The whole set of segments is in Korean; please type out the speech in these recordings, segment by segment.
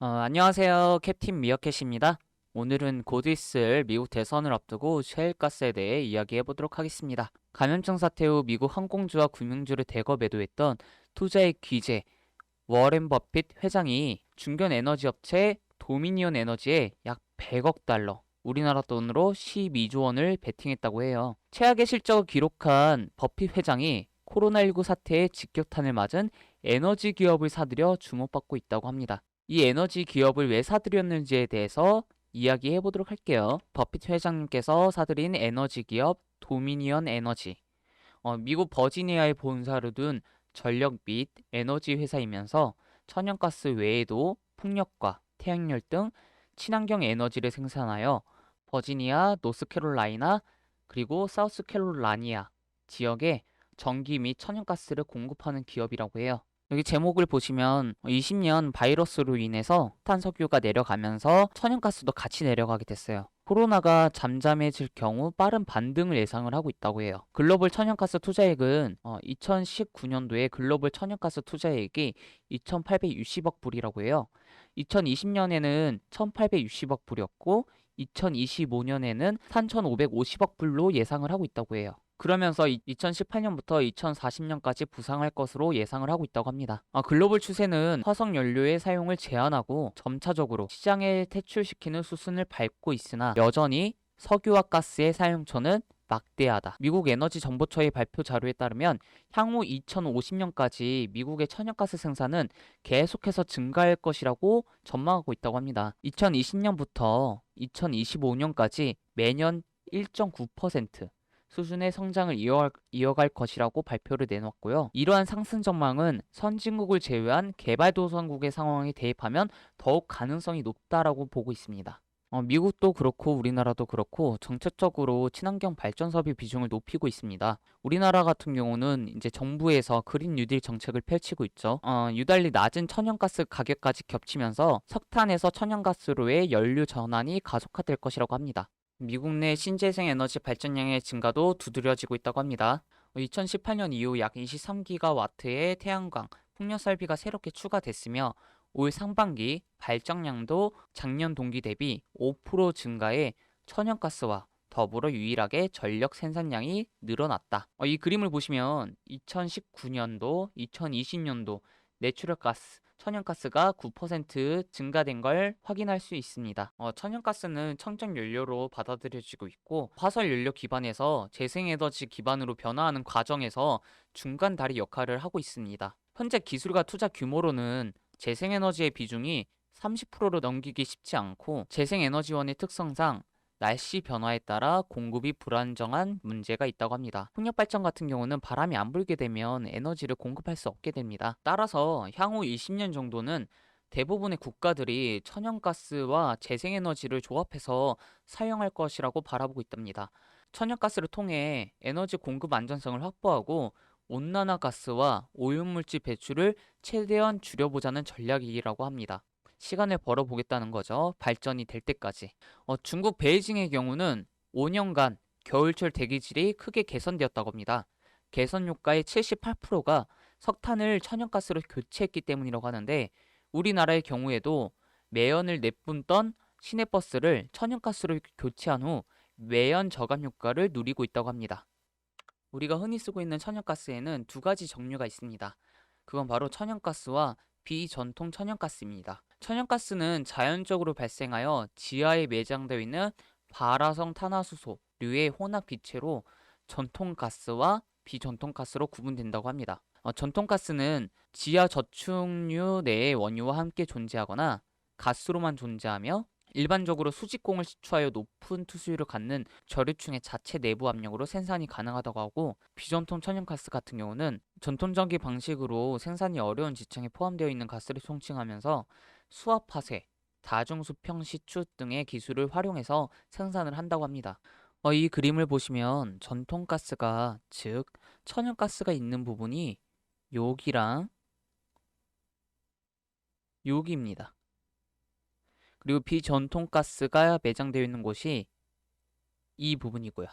어, 안녕하세요. 캡틴 미어캣입니다. 오늘은 곧 있을 미국 대선을 앞두고 셰일가스에 대해 이야기해 보도록 하겠습니다. 감염증 사태 후 미국 항공주와 금융주를 대거 매도했던 투자의 귀재 워렌 버핏 회장이 중견 에너지 업체 도미니온 에너지에 약 100억 달러, 우리나라 돈으로 12조 원을 베팅했다고 해요. 최악의 실적을 기록한 버핏 회장이 코로나19 사태에 직격탄을 맞은 에너지 기업을 사들여 주목받고 있다고 합니다. 이 에너지 기업을 왜 사들였는지에 대해서 이야기해 보도록 할게요. 버핏 회장님께서 사들인 에너지 기업 도미니언 에너지. 어, 미국 버지니아에 본사를 둔 전력 및 에너지 회사이면서 천연가스 외에도 풍력과 태양열 등 친환경 에너지를 생산하여 버지니아, 노스캐롤라이나 그리고 사우스캐롤라니아 지역에 전기 및 천연가스를 공급하는 기업이라고 해요. 여기 제목을 보시면 20년 바이러스로 인해서 탄석유가 내려가면서 천연가스도 같이 내려가게 됐어요. 코로나가 잠잠해질 경우 빠른 반등을 예상을 하고 있다고 해요. 글로벌 천연가스 투자액은 2019년도에 글로벌 천연가스 투자액이 2,860억 불이라고 해요. 2020년에는 1,860억 불이었고 2025년에는 3,550억 불로 예상을 하고 있다고 해요. 그러면서 2018년부터 2040년까지 부상할 것으로 예상을 하고 있다고 합니다. 아, 글로벌 추세는 화석 연료의 사용을 제한하고 점차적으로 시장에 퇴출시키는 수순을 밟고 있으나 여전히 석유와 가스의 사용처는 막대하다. 미국 에너지 정보처의 발표 자료에 따르면 향후 2050년까지 미국의 천연가스 생산은 계속해서 증가할 것이라고 전망하고 있다고 합니다. 2020년부터 2025년까지 매년 1.9% 수준의 성장을 이어갈, 것이라고 발표를 내놓았고요. 이러한 상승 전망은 선진국을 제외한 개발도상국의 상황에 대입하면 더욱 가능성이 높다라고 보고 있습니다. 어, 미국도 그렇고 우리나라도 그렇고 정책적으로 친환경 발전섭의 비중을 높이고 있습니다. 우리나라 같은 경우는 이제 정부에서 그린 뉴딜 정책을 펼치고 있죠. 어, 유달리 낮은 천연가스 가격까지 겹치면서 석탄에서 천연가스로의 연료 전환이 가속화될 것이라고 합니다. 미국 내 신재생 에너지 발전량의 증가도 두드려지고 있다고 합니다. 2018년 이후 약 23기가와트의 태양광, 풍력 설비가 새롭게 추가됐으며 올 상반기 발전량도 작년 동기 대비 5% 증가해 천연가스와 더불어 유일하게 전력 생산량이 늘어났다. 어, 이 그림을 보시면 2019년도, 2020년도 내추럴 가스, 천연가스가 9% 증가된 걸 확인할 수 있습니다. 어, 천연가스는 청정 연료로 받아들여지고 있고 화석 연료 기반에서 재생에너지 기반으로 변화하는 과정에서 중간 다리 역할을 하고 있습니다. 현재 기술과 투자 규모로는 재생에너지의 비중이 30%로 넘기기 쉽지 않고 재생에너지원의 특성상 날씨 변화에 따라 공급이 불안정한 문제가 있다고 합니다. 풍력 발전 같은 경우는 바람이 안 불게 되면 에너지를 공급할 수 없게 됩니다. 따라서 향후 20년 정도는 대부분의 국가들이 천연가스와 재생에너지를 조합해서 사용할 것이라고 바라보고 있답니다. 천연가스를 통해 에너지 공급 안전성을 확보하고 온난화 가스와 오염물질 배출을 최대한 줄여보자는 전략이라고 합니다. 시간을 벌어보겠다는 거죠. 발전이 될 때까지. 어, 중국 베이징의 경우는 5년간 겨울철 대기질이 크게 개선되었다고 합니다. 개선 효과의 78%가 석탄을 천연가스로 교체했기 때문이라고 하는데 우리나라의 경우에도 매연을 내뿜던 시내버스를 천연가스로 교체한 후 매연 저감 효과를 누리고 있다고 합니다. 우리가 흔히 쓰고 있는 천연가스에는 두 가지 종류가 있습니다. 그건 바로 천연가스와 비전통 천연가스입니다. 천연가스는 자연적으로 발생하여 지하에 매장되어 있는 발화성 탄화수소류의 혼합 기체로 전통가스와 비전통가스로 구분된다고 합니다. 어, 전통가스는 지하 저축류 내의 원유와 함께 존재하거나 가스로만 존재하며 일반적으로 수직공을 시추하여 높은 투수율을 갖는 저류층의 자체 내부 압력으로 생산이 가능하다고 하고 비전통 천연가스 같은 경우는 전통적인 방식으로 생산이 어려운 지층에 포함되어 있는 가스를 총칭하면서 수압화쇄, 다중수평 시추 등의 기술을 활용해서 생산을 한다고 합니다. 어, 이 그림을 보시면 전통가스가 즉 천연가스가 있는 부분이 여기랑 여기입니다. 그리고 비전통 가스가 매장되어 있는 곳이 이 부분이고요.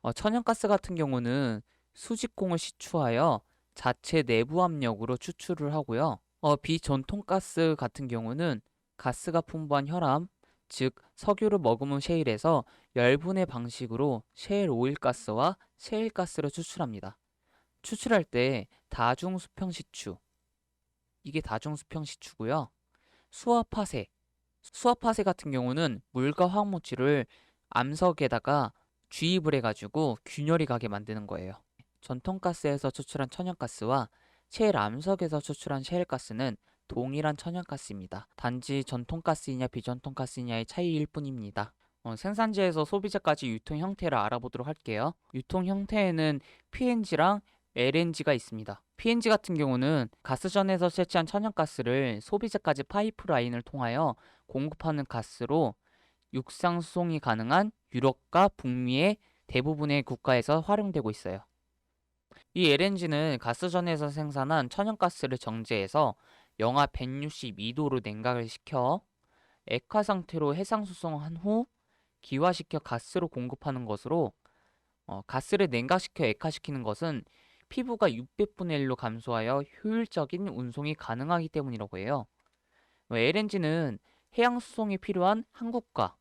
어, 천연가스 같은 경우는 수직공을 시추하여 자체 내부 압력으로 추출을 하고요. 어, 비전통가스 같은 경우는 가스가 풍부한 혈암, 즉 석유를 머금은 셰일에서 열분의 방식으로 셰일 오일 가스와 셰일 가스를 추출합니다. 추출할 때 다중 수평 시추, 이게 다중 수평 시추고요. 수화파쇄, 수화파쇄 같은 경우는 물과 화학물질을 암석에다가 주입을 해가지고 균열이 가게 만드는 거예요. 전통가스에서 추출한 천연가스와 셰일 암석에서 추출한 셰일가스는 동일한 천연가스입니다. 단지 전통가스이냐 비전통가스이냐의 차이일 뿐입니다. 어, 생산지에서 소비자까지 유통 형태를 알아보도록 할게요. 유통 형태에는 PNG랑 LNG가 있습니다. PNG 같은 경우는 가스전에서 채취한 천연가스를 소비자까지 파이프라인을 통하여 공급하는 가스로 육상 수송이 가능한 유럽과 북미의 대부분의 국가에서 활용되고 있어요. 이 LNG는 가스전에서 생산한 천연가스를 정제해서 영하 162도로 냉각을 시켜 액화 상태로 해상 수송한 후 기화시켜 가스로 공급하는 것으로 어, 가스를 냉각시켜 액화시키는 것은 피부가 600분의 1로 감소하여 효율적인 운송이 가능하기 때문이라고 해요. LNG는 해양 수송이 필요한 한국과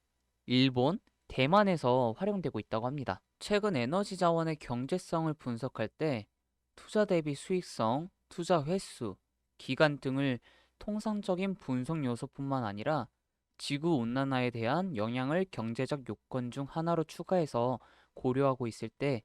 일본, 대만에서 활용되고 있다고 합니다. 최근 에너지 자원의 경제성을 분석할 때 투자 대비 수익성, 투자 횟수, 기간 등을 통상적인 분석 요소뿐만 아니라 지구 온난화에 대한 영향을 경제적 요건 중 하나로 추가해서 고려하고 있을 때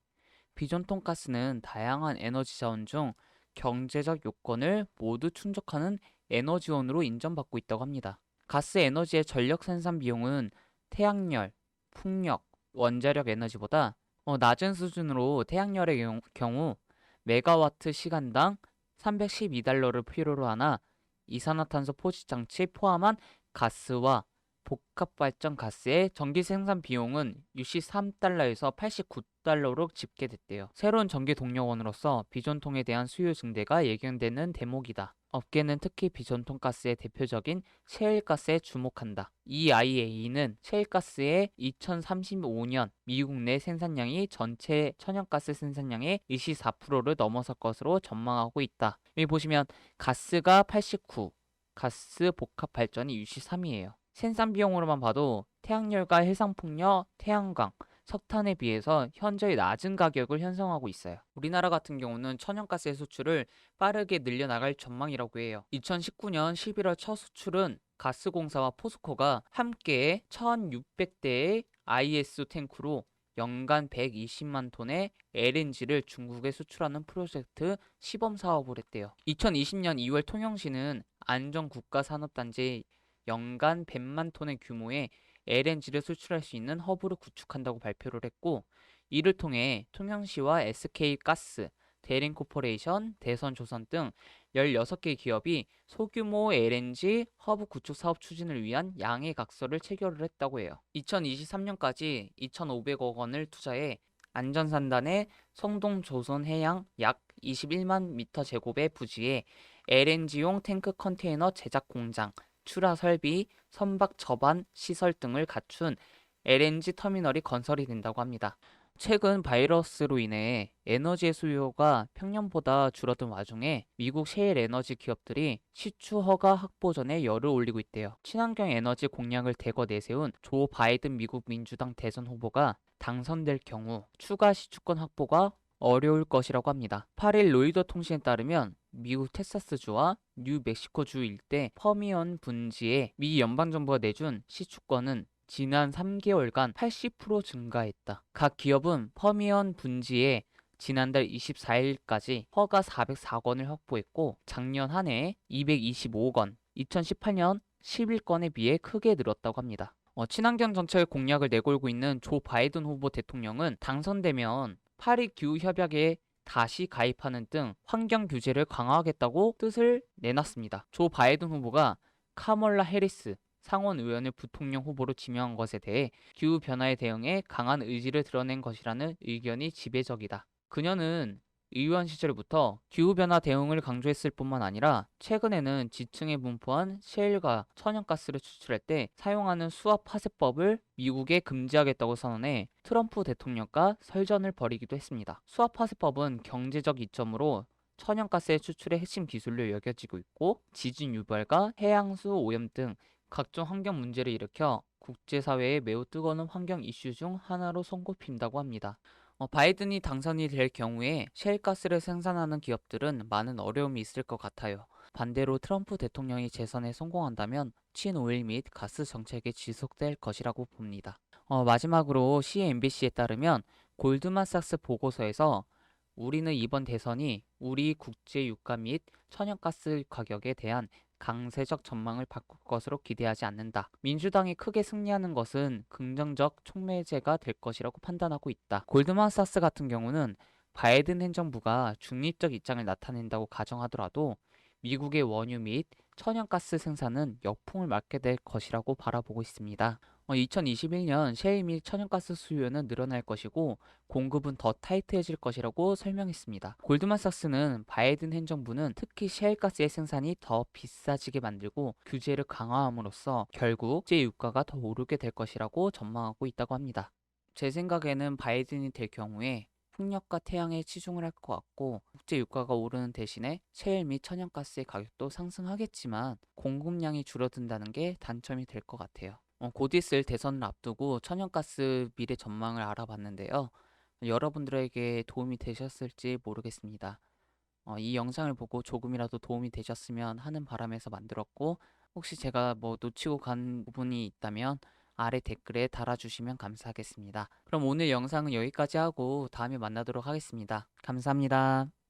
비전통 가스는 다양한 에너지 자원 중 경제적 요건을 모두 충족하는 에너지원으로 인정받고 있다고 합니다. 가스 에너지의 전력 생산 비용은 태양열, 풍력, 원자력 에너지보다 어, 낮은 수준으로 태양열의 경우, 메가와트 시간당 312달러를 필요로 하나 이산화탄소 포집 장치 포함한 가스와 복합 발전 가스의 전기 생산 비용은 63달러에서 89달러로 집계됐대요. 새로운 전기 동력원으로서 비전통에 대한 수요 증대가 예견되는 대목이다. 업계는 특히 비전통 가스의 대표적인 셰일가스에 주목한다. EIA는 셰일가스의 2035년 미국 내 생산량이 전체 천연가스 생산량의 24%를 넘어설 것으로 전망하고 있다. 여기 보시면 가스가 89, 가스 복합 발전이 63이에요. 생산 비용으로만 봐도 태양열과 해상풍력, 태양광, 석탄에 비해서 현저히 낮은 가격을 형성하고 있어요. 우리나라 같은 경우는 천연가스의 수출을 빠르게 늘려나갈 전망이라고 해요. 2019년 11월 첫 수출은 가스공사와 포스코가 함께 1,600대의 IS 탱크로 연간 120만 톤의 LNG를 중국에 수출하는 프로젝트 시범 사업을 했대요. 2020년 2월 통영시는 안전국가산업단지 연간 100만 톤의 규모의 LNG를 수출할 수 있는 허브를 구축한다고 발표를 했고 이를 통해 통영시와 SK가스, 대림코퍼레이션, 대선조선 등 16개 기업이 소규모 LNG 허브 구축 사업 추진을 위한 양해 각서를 체결을 했다고 해요. 2023년까지 2,500억 원을 투자해 안전산단의 성동조선해양 약 21만 미터 제곱의 부지에 LNG용 탱크 컨테이너 제작 공장, 출하 설비, 선박 접안 시설 등을 갖춘 LNG 터미널이 건설이 된다고 합니다. 최근 바이러스로 인해 에너지의 수요가 평년보다 줄어든 와중에 미국 셰일 에너지 기업들이 시추 허가 확보 전에 열을 올리고 있대요. 친환경 에너지 공약을 대거 내세운 조 바이든 미국 민주당 대선 후보가 당선될 경우 추가 시추권 확보가 어려울 것이라고 합니다. 8일 로이더 통신에 따르면 미국 텍사스주와 뉴멕시코주 일대 퍼미언 분지에 미 연방정부가 내준 시추권은 지난 3개월간 80% 증가했다. 각 기업은 퍼미언 분지에 지난달 24일까지 허가 404건을 확보했고 작년 한해 225건, 2018년 11건에 비해 크게 늘었다고 합니다. 어, 친환경 정책 공약을 내걸고 있는 조 바이든 후보 대통령은 당선되면 파리 기후 협약에 다시 가입하는 등 환경 규제를 강화하겠다고 뜻을 내놨습니다. 조 바이든 후보가 카멀라 해리스 상원 의원을 부통령 후보로 지명한 것에 대해 기후 변화에 대응해 강한 의지를 드러낸 것이라는 의견이 지배적이다. 그녀는 의원 시절부터 기후변화 대응을 강조했을 뿐만 아니라 최근에는 지층에 분포한 셰일과 천연가스를 추출할 때 사용하는 수압 파쇄법을 미국에 금지하겠다고 선언해 트럼프 대통령과 설전을 벌이기도 했습니다. 수압 파쇄법은 경제적 이점으로 천연가스의 추출의 핵심 기술로 여겨지고 있고 지진 유발과 해양수 오염 등 각종 환경 문제를 일으켜 국제사회에 매우 뜨거운 환경 이슈 중 하나로 손꼽힌다고 합니다. 어, 바이든이 당선이 될 경우에 셰일가스를 생산하는 기업들은 많은 어려움이 있을 것 같아요. 반대로 트럼프 대통령이 재선에 성공한다면 친오일 및 가스 정책이 지속될 것이라고 봅니다. 어, 마지막으로 CNBC에 따르면 골드만삭스 보고서에서 우리는 이번 대선이 우리 국제 유가 및 천연가스 가격에 대한 강세적 전망을 바꿀 것으로 기대하지 않는다. 민주당이 크게 승리하는 것은 긍정적 촉매제가 될 것이라고 판단하고 있다. 골드만삭스 같은 경우는 바이든 행정부가 중립적 입장을 나타낸다고 가정하더라도 미국의 원유 및 천연가스 생산은 역풍을 맞게 될 것이라고 바라보고 있습니다. 2021년 셰일 및 천연가스 수요는 늘어날 것이고 공급은 더 타이트해질 것이라고 설명했습니다. 골드만삭스는 바이든 행정부는 특히 셰일가스의 생산이 더 비싸지게 만들고 규제를 강화함으로써 결국 국제 유가가 더 오르게 될 것이라고 전망하고 있다고 합니다. 제 생각에는 바이든이 될 경우에 풍력과 태양에 치중을 할 것 같고 국제 유가가 오르는 대신에 셰일 및 천연가스의 가격도 상승하겠지만 공급량이 줄어든다는 게 단점이 될 것 같아요. 어, 곧 있을 대선을 앞두고 천연가스 미래 전망을 알아봤는데요. 여러분들에게 도움이 되셨을지 모르겠습니다. 어, 이 영상을 보고 조금이라도 도움이 되셨으면 하는 바람에서 만들었고 혹시 제가 뭐 놓치고 간 부분이 있다면 아래 댓글에 달아주시면 감사하겠습니다. 그럼 오늘 영상은 여기까지 하고 다음에 만나도록 하겠습니다. 감사합니다.